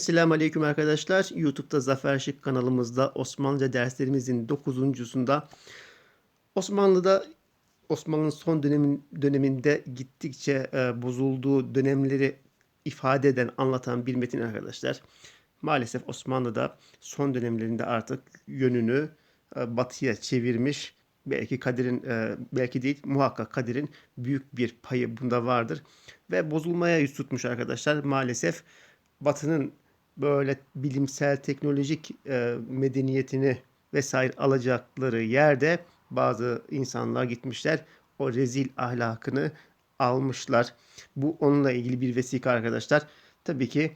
Esselamu Aleyküm arkadaşlar. YouTube'da Zafer Şık kanalımızda Osmanlıca derslerimizin 9.sunda Osmanlı'da Osmanlı'nın son dönemin, döneminde gittikçe e, bozulduğu dönemleri ifade eden, anlatan bir metin arkadaşlar. Maalesef Osmanlı'da son dönemlerinde artık yönünü e, batıya çevirmiş. Belki Kadir'in, e, belki değil muhakkak Kadir'in büyük bir payı bunda vardır. Ve bozulmaya yüz tutmuş arkadaşlar. Maalesef Batı'nın böyle bilimsel, teknolojik e, medeniyetini vesaire alacakları yerde bazı insanlar gitmişler. O rezil ahlakını almışlar. Bu onunla ilgili bir vesika arkadaşlar. Tabii ki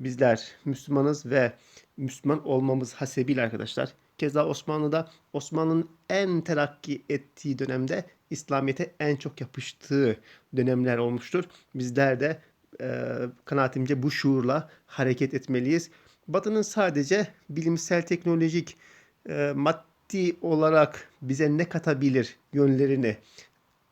bizler Müslümanız ve Müslüman olmamız hasebiyle arkadaşlar. Keza Osmanlı'da Osmanlı'nın en terakki ettiği dönemde İslamiyet'e en çok yapıştığı dönemler olmuştur. Bizler de e, kanaatimce bu şuurla hareket etmeliyiz. Batı'nın sadece bilimsel, teknolojik, e, maddi olarak bize ne katabilir yönlerini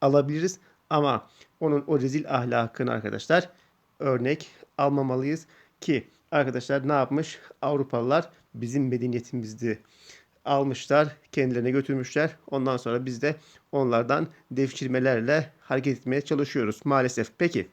alabiliriz. Ama onun o rezil ahlakını arkadaşlar örnek almamalıyız ki arkadaşlar ne yapmış? Avrupalılar bizim medeniyetimizde almışlar, kendilerine götürmüşler. Ondan sonra biz de onlardan devşirmelerle hareket etmeye çalışıyoruz maalesef. Peki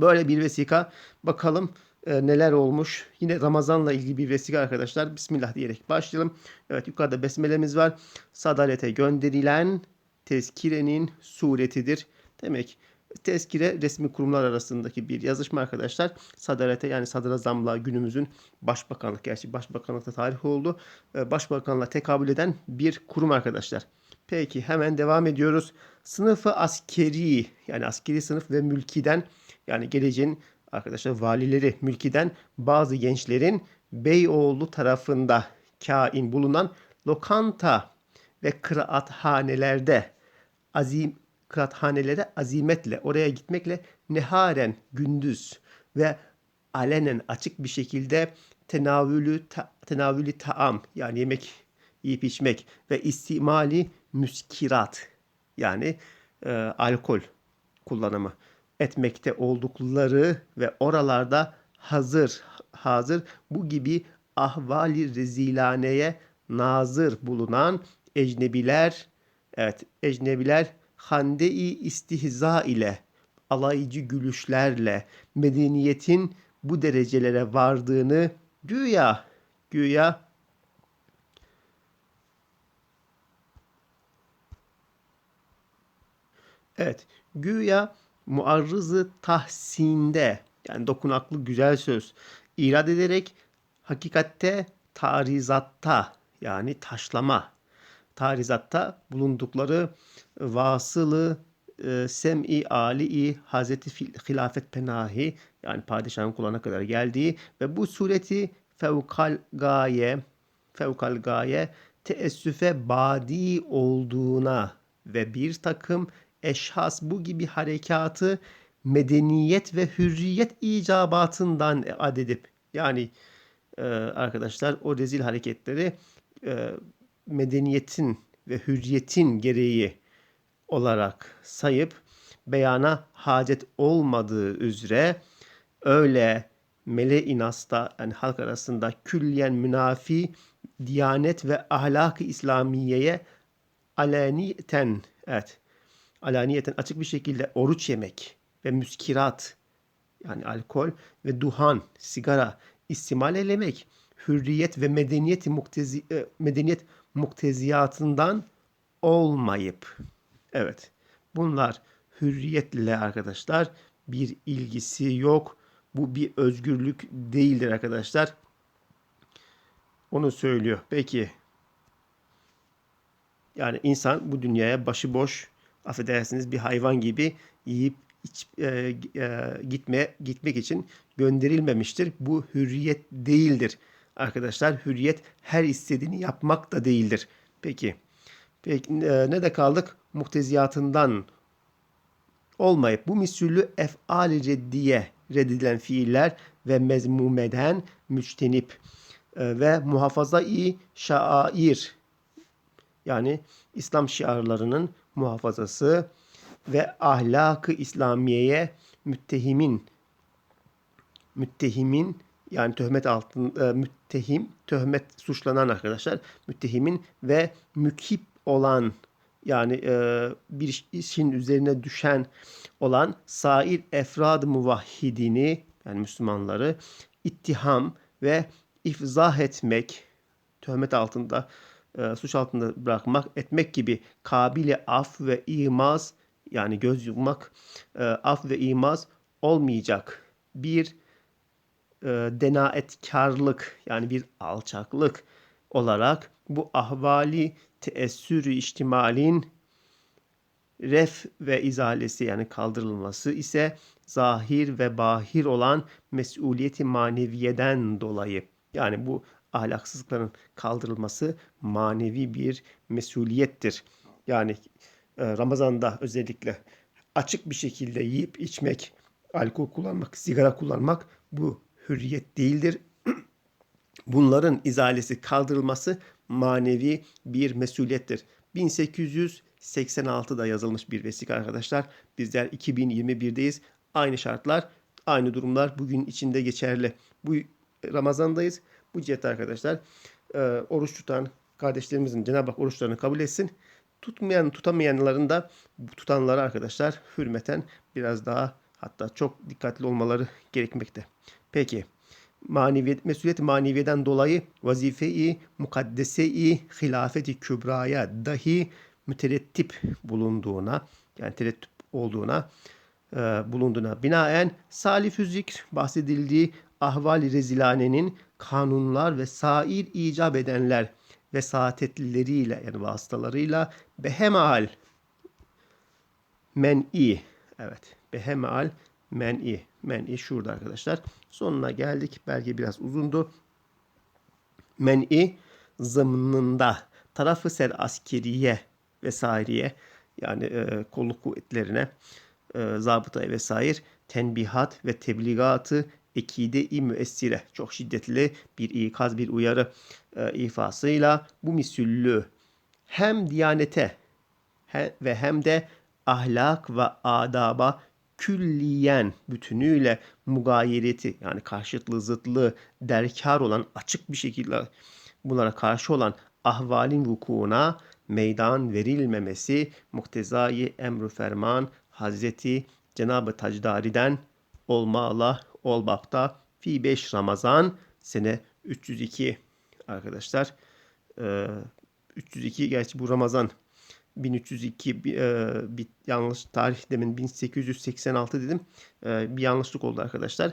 Böyle bir vesika. Bakalım e, neler olmuş. Yine Ramazan'la ilgili bir vesika arkadaşlar. Bismillah diyerek başlayalım. Evet yukarıda besmelemiz var. Sadalete gönderilen tezkirenin suretidir. Demek tezkire resmi kurumlar arasındaki bir yazışma arkadaşlar. Sadalete yani sadrazamla günümüzün başbakanlık gerçi başbakanlıkta tarih oldu. E, başbakanla tekabül eden bir kurum arkadaşlar. Peki hemen devam ediyoruz. Sınıfı askeri yani askeri sınıf ve mülkiden yani geleceğin arkadaşlar valileri mülkiden bazı gençlerin Beyoğlu tarafında kain bulunan lokanta ve kıraathanelerde azim kıraathanelere azimetle oraya gitmekle neharen gündüz ve alenen açık bir şekilde tenavülü ta, tenavülü taam yani yemek yiyip içmek ve istimali müskirat yani e, alkol kullanımı etmekte oldukları ve oralarda hazır hazır bu gibi ahvali rezilaneye nazır bulunan ecnebiler evet ecnebiler hande-i istihza ile alaycı gülüşlerle medeniyetin bu derecelere vardığını güya güya Evet, güya muarrızı tahsinde yani dokunaklı güzel söz irad ederek hakikatte tarizatta yani taşlama tarizatta bulundukları vasılı e, sem'i ali Hazreti Hilafet Penahi yani padişahın kulağına kadar geldiği ve bu sureti fevkal gaye fevkal gaye teessüfe badi olduğuna ve bir takım eşhas bu gibi harekatı medeniyet ve hürriyet icabatından adedip yani e, arkadaşlar o rezil hareketleri e, medeniyetin ve hürriyetin gereği olarak sayıp beyana hacet olmadığı üzere öyle mele-i nasta yani halk arasında külliyen münafi diyanet ve ahlak-ı İslamiye'ye aleniyeten evet alaniyeten açık bir şekilde oruç yemek ve müskirat yani alkol ve duhan, sigara istimal elemek hürriyet ve medeniyet muktezi, e, medeniyet mukteziyatından olmayıp evet bunlar hürriyetle arkadaşlar bir ilgisi yok. Bu bir özgürlük değildir arkadaşlar. Onu söylüyor. Peki yani insan bu dünyaya başıboş affedersiniz bir hayvan gibi yiyip iç, e, e, gitmeye gitmek için gönderilmemiştir. Bu hürriyet değildir. Arkadaşlar hürriyet her istediğini yapmak da değildir. Peki. Peki e, ne de kaldık? Muhteziyatından olmayıp bu misüllü ef'al reddiye reddedilen fiiller ve mezmumeden müçtenip e, ve muhafaza-i şair yani İslam şiarlarının muhafazası ve ahlakı İslamiye'ye müttehimin müttehimin yani töhmet altın e, müttehim, töhmet suçlanan arkadaşlar, müttehimin ve mükip olan yani e, bir işin üzerine düşen olan sair efrad muvahhidini yani Müslümanları ittiham ve ifzah etmek, töhmet altında, e, suç altında bırakmak, etmek gibi kabile af ve imaz yani göz yummak, e, af ve imaz olmayacak. Bir e, denaetkarlık yani bir alçaklık olarak bu ahvali teessürü içtimalin ref ve izalesi yani kaldırılması ise zahir ve bahir olan mesuliyeti maneviyeden dolayı. Yani bu ahlaksızlıkların kaldırılması manevi bir mesuliyettir. Yani e, Ramazan'da özellikle açık bir şekilde yiyip içmek, alkol kullanmak, sigara kullanmak bu hürriyet değildir. Bunların izalesi kaldırılması manevi bir mesuliyettir. 1886'da yazılmış bir vesika arkadaşlar. Bizler 2021'deyiz. Aynı şartlar, aynı durumlar bugün içinde geçerli. Bu Ramazan'dayız. Bu cihet arkadaşlar e, oruç tutan kardeşlerimizin Cenab-ı Hak oruçlarını kabul etsin. Tutmayan, tutamayanların da tutanlara arkadaşlar hürmeten biraz daha hatta çok dikkatli olmaları gerekmekte. Peki maneviyet, mesuliyet maneviyeden dolayı vazife-i mukaddese-i hilafeti kübraya dahi müterettip bulunduğuna yani terettüp olduğuna e, bulunduğuna binaen salifü zikr bahsedildiği ahval-i rezilanenin kanunlar ve sair icap edenler vesatetlileriyle yani vasıtalarıyla behemal men'i. Evet behemal men'i. Men'i şurada arkadaşlar. Sonuna geldik. Belge biraz uzundu. Men'i zımnında tarafı ser askeriye vesaireye yani e, kolluk kuvvetlerine e, zabıtaya vesaire tenbihat ve tebligatı ekide-i müessire. Çok şiddetli bir ikaz bir uyarı e, ifasıyla bu misüllü hem diyanete he, ve hem de ahlak ve adaba külliyen bütünüyle mugayereti yani karşıtlığı zıtlığı derkar olan açık bir şekilde bunlara karşı olan ahvalin vukuuna meydan verilmemesi muktezai emru ferman Hazreti Cenab-ı Tacdari'den olmalı olmakta. Fi 5 Ramazan sene 302 arkadaşlar. Ee, 302 gerçi bu Ramazan 1302 e, bir yanlış tarih demin 1886 dedim. E, bir yanlışlık oldu arkadaşlar.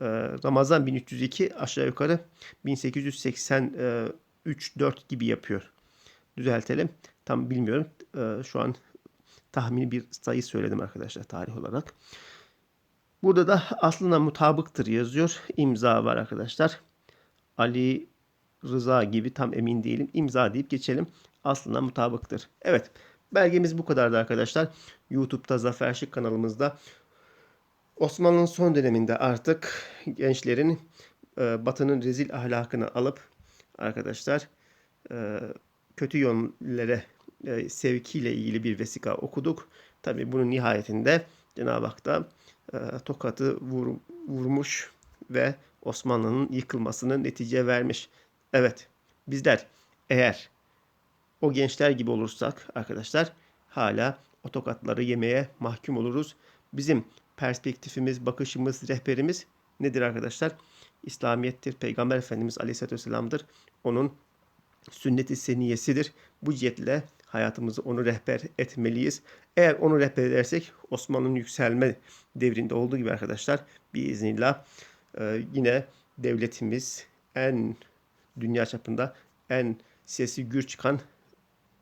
E, Ramazan 1302 aşağı yukarı 1883 4 gibi yapıyor. Düzeltelim. Tam bilmiyorum. E, şu an tahmini bir sayı söyledim arkadaşlar tarih olarak. Burada da aslında mutabıktır yazıyor. İmza var arkadaşlar. Ali Rıza gibi tam emin değilim. İmza deyip geçelim. Aslında mutabıktır. Evet. Belgemiz bu kadardı arkadaşlar. YouTube'da Zafer Şık kanalımızda Osmanlı'nın son döneminde artık gençlerin e, Batı'nın rezil ahlakını alıp arkadaşlar e, kötü yönlere e, sevkiyle ilgili bir vesika okuduk. Tabi bunun nihayetinde Cenab-ı Hak da e, tokatı vur, vurmuş ve Osmanlı'nın yıkılmasını netice vermiş. Evet bizler eğer o gençler gibi olursak arkadaşlar hala o tokatları yemeye mahkum oluruz. Bizim perspektifimiz, bakışımız, rehberimiz nedir arkadaşlar? İslamiyettir. Peygamber Efendimiz Aleyhisselatü Vesselam'dır. Onun sünneti seniyesidir. Bu cihetle hayatımızı onu rehber etmeliyiz. Eğer onu rehber edersek Osmanlı'nın yükselme devrinde olduğu gibi arkadaşlar biiznillah e, yine devletimiz en dünya çapında en sesi gür çıkan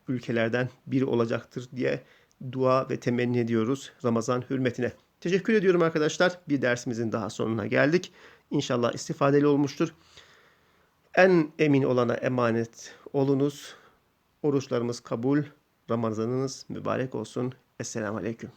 ülkelerden biri olacaktır diye dua ve temenni ediyoruz Ramazan hürmetine. Teşekkür ediyorum arkadaşlar. Bir dersimizin daha sonuna geldik. İnşallah istifadeli olmuştur. En emin olana emanet olunuz. Oruçlarımız kabul. Ramazanınız mübarek olsun. Esselamu Aleyküm.